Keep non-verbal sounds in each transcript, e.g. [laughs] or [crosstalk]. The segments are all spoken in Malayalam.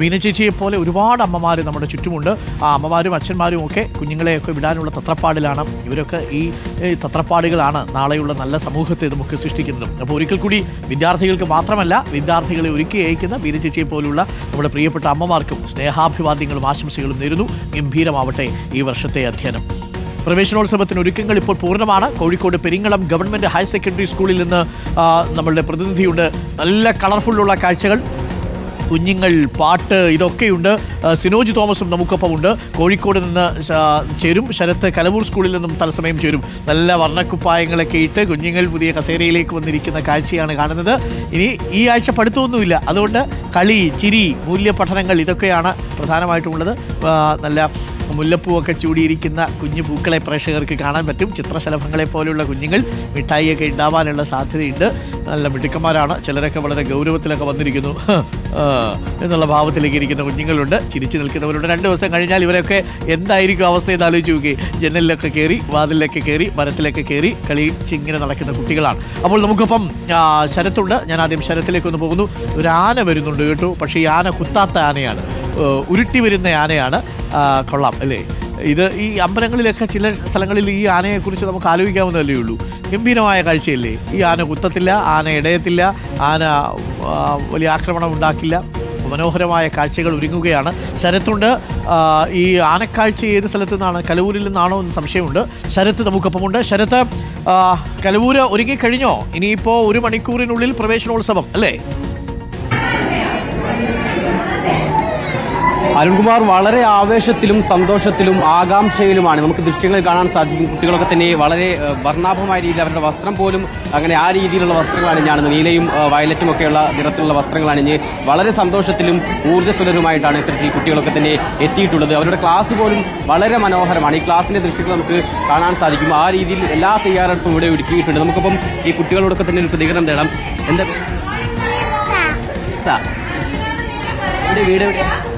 മീന ചേച്ചിയെ പോലെ ഒരുപാട് അമ്മമാർ നമ്മുടെ ചുറ്റുമുണ്ട്. ആ അമ്മമാരും അച്ഛന്മാരും ഒക്കെ കുഞ്ഞുങ്ങളെയൊക്കെ വിടാനുള്ള തത്രപ്പാടിലാണ്. ഇവരൊക്കെ ഈ തത്രപ്പാടുകളാണ് നാളെയുള്ള നല്ല സമൂഹത്തെ നമുക്ക് സൃഷ്ടിക്കുന്നത്. അപ്പോൾ ഒരിക്കൽ കൂടി വിദ്യാർത്ഥികൾക്ക് മാത്രമല്ല വിദ്യാർത്ഥികളെ ഒരുക്കി അയക്കുന്ന മീന ചേച്ചിയെ പോലുള്ള നമ്മുടെ പ്രിയപ്പെട്ട അമ്മമാർക്കും സ്നേഹാഭിവാദ്യങ്ങളും ആശംസകളും നേരുന്നു. ഗംഭീരമാവട്ടെ ഈ വർഷത്തെ അധ്യയനം. പ്രവേശനോത്സവത്തിന് ഒരുക്കങ്ങൾ ഇപ്പോൾ പൂർണമാണ്. Kozhikode Peringalam government higher secondary സ്കൂളിൽ നിന്ന് നമ്മളുടെ പ്രതിനിധിയുണ്ട്. നല്ല കളർഫുള്ളുള്ള കാഴ്ചകൾ. കുഞ്ഞുങ്ങൾ പാട്ട് ഇതൊക്കെയുണ്ട്. സിനോജ് തോമസും നമുക്കൊപ്പം ഉണ്ട് കോഴിക്കോട് നിന്ന് ചേരും. ശരത്ത് കലവൂർ സ്കൂളിൽ നിന്നും തത്സമയം ചേരും. നല്ല വർണക്കുപ്പായങ്ങളൊക്കെ ഇട്ട് കുഞ്ഞുങ്ങൾ പുതിയ കസേരയിലേക്ക് വന്നിരിക്കുന്ന കാഴ്ചയാണ് കാണുന്നത്. ഇനി ഈ ആഴ്ച പഠിത്തമൊന്നുമില്ല. അതുകൊണ്ട് കളി ചിരി മൂല്യപഠനങ്ങൾ ഇതൊക്കെയാണ് പ്രധാനമായിട്ടുമുള്ളത് നല്ല മുല്ലപ്പൂവൊക്കെ ചൂടിയിരിക്കുന്ന കുഞ്ഞു പൂക്കളെ പ്രേക്ഷകർക്ക് കാണാൻ പറ്റും. ചിത്രശലഭങ്ങളെ പോലെയുള്ള കുഞ്ഞുങ്ങൾ മിഠായിയൊക്കെ ഉണ്ടാവാനുള്ള സാധ്യതയുണ്ട്. നല്ല മിടുക്കന്മാരാണ്. ചിലരൊക്കെ വളരെ ഗൗരവത്തിലൊക്കെ വന്നിരിക്കുന്നു. എന്നുള്ള ഭാവത്തിലേക്ക് ഇരിക്കുന്ന കുഞ്ഞുങ്ങളുണ്ട്. ചിരിച്ചു നിൽക്കുന്നവരുണ്ട്. രണ്ട് ദിവസം കഴിഞ്ഞാൽ ഇവരൊക്കെ എന്തായിരിക്കും അവസ്ഥ എന്ന് ആലോചിച്ച് നോക്കി ജനലിലൊക്കെ കയറി വാതിലിലൊക്കെ കയറി മരത്തിലൊക്കെ കയറി കളിച്ചിങ്ങനെ നടക്കുന്ന കുട്ടികളാണ്. അപ്പോൾ നമുക്കിപ്പം ശരത്തുണ്ട്. ഞാൻ ആദ്യം ശരത്തിലേക്ക് ഒന്ന് പോകുന്നു. ഒരു ആന വരുന്നുണ്ട് കേട്ടോ. പക്ഷേ ഈ ആന കുത്താത്ത ആനയാണ്. ഉരുട്ടി വരുന്ന ആനയാണ്. കൊള്ളാം അല്ലേ? ഇത് ഈ അമ്പലങ്ങളിലൊക്കെ ചില സ്ഥലങ്ങളിൽ ഈ ആനയെക്കുറിച്ച് നമുക്ക് ആലോചിക്കാവുന്നതല്ലേ ഉള്ളൂ. ഗംഭീരമായ കാഴ്ചയല്ലേ? ഈ ആന കുത്തത്തില്ല ആന ഇടയത്തില്ല ആന വലിയ ആക്രമണം ഉണ്ടാക്കില്ല. മനോഹരമായ കാഴ്ചകൾ ഒരുങ്ങുകയാണ്. ശരത്തുണ്ട്. ഈ ആനക്കാഴ്ച ഏത് സ്ഥലത്തു നിന്നാണ്? കലവൂരിൽ നിന്നാണോ എന്ന് സംശയമുണ്ട്. ശരത്ത് നമുക്കൊപ്പമുണ്ട്. ശരത്ത് കലവൂര് ഒരുങ്ങിക്കഴിഞ്ഞോ? ഇനിയിപ്പോൾ ഒരു മണിക്കൂറിനുള്ളിൽ പ്രവേശനോത്സവം അല്ലേ? അരുൺകുമാർ വളരെ ആവേശത്തിലും സന്തോഷത്തിലും ആകാംക്ഷയിലുമാണ്. നമുക്ക് ദൃശ്യങ്ങൾ കാണാൻ സാധിക്കും. കുട്ടികളൊക്കെ തന്നെ വളരെ വർണാഭമായ രീതിയിൽ അവരുടെ വസ്ത്രം പോലും അങ്ങനെ ആ രീതിയിലുള്ള വസ്ത്രങ്ങൾ അണിഞ്ഞാണ് നീലയും വയലറ്റും ഒക്കെയുള്ള നിറത്തിലുള്ള വസ്ത്രങ്ങൾ അണിഞ്ഞ് വളരെ സന്തോഷത്തിലും ഊർജസ്വലരുമായിട്ടാണ് ഇത്തരത്തിൽ കുട്ടികളൊക്കെ തന്നെ എത്തിയിട്ടുള്ളത്. അവരുടെ ക്ലാസ് പോലും വളരെ മനോഹരമാണ്. ഈ ക്ലാസ്സിന്റെ ദൃശ്യങ്ങൾ നമുക്ക് കാണാൻ സാധിക്കും. ആ രീതിയിൽ എല്ലാ തയ്യാറെടുപ്പും ഇവിടെ ഒരുക്കിയിട്ടുണ്ട്. നമുക്കിപ്പം ഈ കുട്ടികളോടൊക്കെ തന്നെ ഒരു പ്രതികരണം തേടാം. എന്താ. എന്റെ വീട് എവിടെയാ കലവൂര്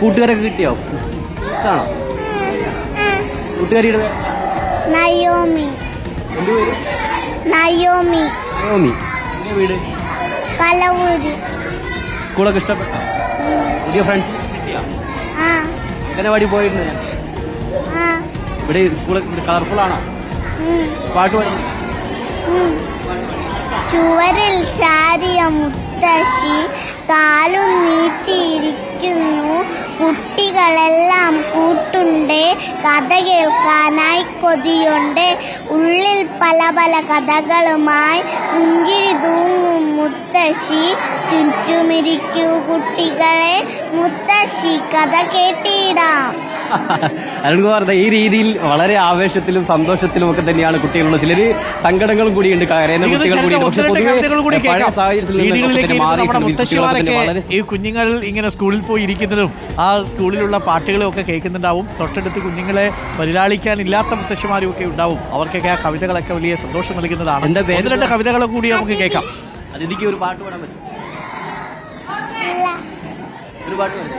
കൂട്ടുകാരൊക്കെ കിട്ടിയോ? ഇഷ്ടാണോ ആ. കൂട്ടുകാരിയുടെ പേര്? നയോമി. എന്റെ പേര്? നയോമി. നയോമി. എന്റെ വീട്? കലവൂര്. സ്കൂളൊക്കെ ഇഷ്ടപ്പെട്ടോ? പുതിയ ഫ്രണ്ട്സ് കിട്ടിയോ? അംഗനവാടി പോയിരുന്നു? ഞാൻ ഇവിടെ സ്കൂളൊക്കെ കളർഫുൾ ആണോ പാട്ട് പാടുന്നു? ചുവരിൽ ചാരിയ മുത്തശ്ശി കാലും നീട്ടിയിരിക്കുന്നു കുട്ടികളെല്ലാം കൂട്ടുണ്ട്. കഥ കേൾക്കാനായി കൊതിയുണ്ട്. ഉള്ളിൽ പല പല കഥകളുമായി പുഞ്ചിരി തൂങ്ങും മുത്തശ്ശി ചുറ്റുമിരിക്കൂ കുട്ടികളെ. മുത്തശ്ശി കഥ കേട്ടിടാം. [laughs] അരുൺകുമാർ ഈ രീതിയിൽ വളരെ ആവേശത്തിലും സന്തോഷത്തിലും ഒക്കെ തന്നെയാണ് കുട്ടികളുള്ളത് ചിലര് സങ്കടങ്ങളും കൂടിയുണ്ട് കരയുന്ന കുട്ടികൾ കൂടി മാറിയിട്ടുണ്ട്. ഈ കുഞ്ഞുങ്ങൾ ഇങ്ങനെ സ്കൂളിൽ പോയി ഇരിക്കുന്നതും ആ സ്കൂളിലുള്ള പാട്ടുകളും ഒക്കെ കേൾക്കുന്നുണ്ടാവും. തൊട്ടടുത്ത് കുഞ്ഞുങ്ങളെ പരിലാളിക്കാനില്ലാത്ത മുത്തശ്ശിമാരും ഒക്കെ ഉണ്ടാവും. അവർക്കൊക്കെ ആ കവിതകളൊക്കെ വലിയ സന്തോഷം നൽകുന്നതാണ്? ഒന്ന് രണ്ട് കവിതകളെ കൂടി നമുക്ക് കേൾക്കാം. അതിഥിക്ക് ഒരു പാട്ട് പാടാൻ പറ്റും. ഒരു പാട്ട് പാടും.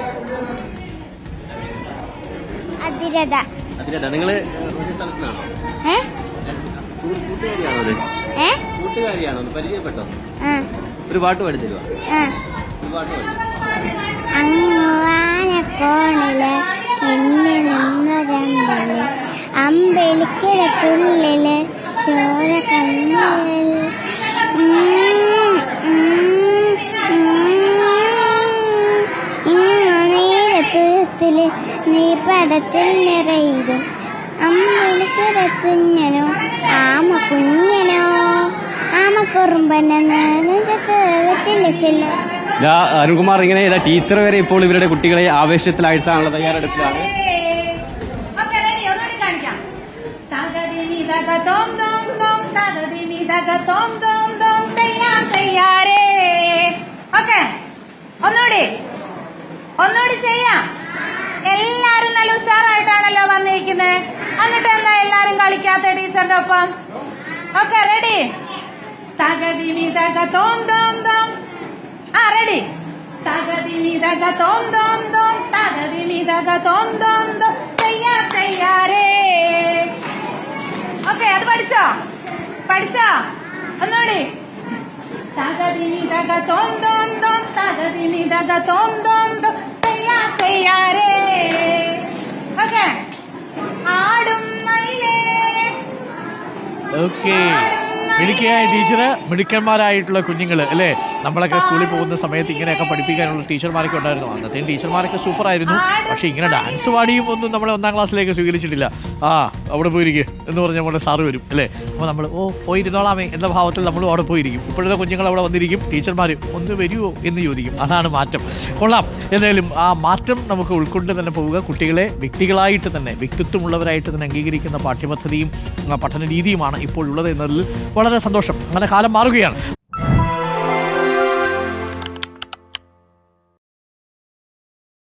അതിരഥ. നിങ്ങൾ ഒരു കൂട്ടുകാരിയാണോ കൂട്ടുകാരിയാണോ? പരിചയപ്പെട്ടോ? ഒരു പാട്ട് പാടി തരുവാ? ഒരു പാട്ട് പാടി അങ്ങാനക്കോണിൽ എന്നെ നിന്നൊരമ്പൽ അമ്പലിക്കിടക്കുള്ളിൽ ചോര കണ്ണിൽ ഇങ്ങനീരത്തുഴത്തിൽ നീ പടത്തിൽ നിറയിടും. അമ്പലിക്കിടക്കുഞ്ഞനോ ആമ കുഞ്ഞനോ. ആമ കുറുമ്പനെന്ന് ഇതാ അരുൺകുമാർ ഇങ്ങനെ ഇതാ ടീച്ചർ വരെ ഇപ്പോൾ ഇവരുടെ കുട്ടികളെ ആവേശത്തിലാഴ്ത്താനുള്ള തയ്യാറെടുപ്പിലാണ്. ഒന്നുകൂടി. ഒന്നുകൂടി ചെയ്യാം. എല്ലാരും നല്ല ഉഷാറായിട്ടാണല്ലോ വന്നിരിക്കുന്നത് എന്നിട്ട് എന്താ എല്ലാരും കളിക്കാത്ത ടീച്ചറിന്റെ ഒപ്പം? ഓക്കെ റെഡി തകതി തക തോം തോം. തോം ആ റെഡി തകതി തക തോം തോം. തോം തകതി തക തോം. തോം തോം ഓക്കെ അത് പഠിച്ചോ? പഠിച്ചോ? ഒന്നുകൂടി. തകതി തക തോം തോം. തോം തകതി തക തോം തോം തോം തയ്യാ തയ്യാറേ ഓക്കെ ആടും മയിലേ ഓക്കെ മിടുക്കിയായ ടീച്ചറ് മിടുക്കന്മാരായിട്ടുള്ള കുഞ്ഞുങ്ങൾ അല്ലേ? നമ്മളൊക്കെ സ്കൂളിൽ പോകുന്ന സമയത്ത് ഇങ്ങനെയൊക്കെ പഠിപ്പിക്കാനുള്ള ടീച്ചർമാരൊക്കെ ഉണ്ടായിരുന്നു. അന്നത്തെ ടീച്ചർമാരൊക്കെ സൂപ്പർ ആയിരുന്നു പക്ഷെ ഇങ്ങനെ ഡാൻസ് പാടിയും ഒന്നും നമ്മളെ ഒന്നാം ക്ലാസ്സിലേക്ക് സ്വീകരിച്ചിട്ടില്ല. ആ അവിടെ പോയിരിക്കും എന്ന് പറഞ്ഞ് നമ്മുടെ സാറ് വരും അല്ലേ? അപ്പോൾ നമ്മൾ ഓ പോയിരുന്നോളാമേ എന്ന ഭാവത്തിൽ നമ്മളും അവിടെ പോയിരിക്കും. ഇപ്പോഴത്തെ കുഞ്ഞുങ്ങൾ അവിടെ വന്നിരിക്കും. ടീച്ചർമാർ ഒന്ന് വരുമോ എന്ന് ചോദിക്കും. അതാണ് മാറ്റം. കൊള്ളാം. എന്തായാലും ആ മാറ്റം നമുക്ക് ഉൾക്കൊണ്ട് തന്നെ പോവുക. കുട്ടികളെ വ്യക്തികളായിട്ട് തന്നെ വ്യക്തിത്വമുള്ളവരായിട്ട് തന്നെ അംഗീകരിക്കുന്ന പാഠ്യപദ്ധതിയും പഠന രീതിയുമാണ് ഇപ്പോൾ ഉള്ളത് എന്നതിൽ വളരെ സന്തോഷം. അങ്ങനെ കാലം മാറുകയാണ്.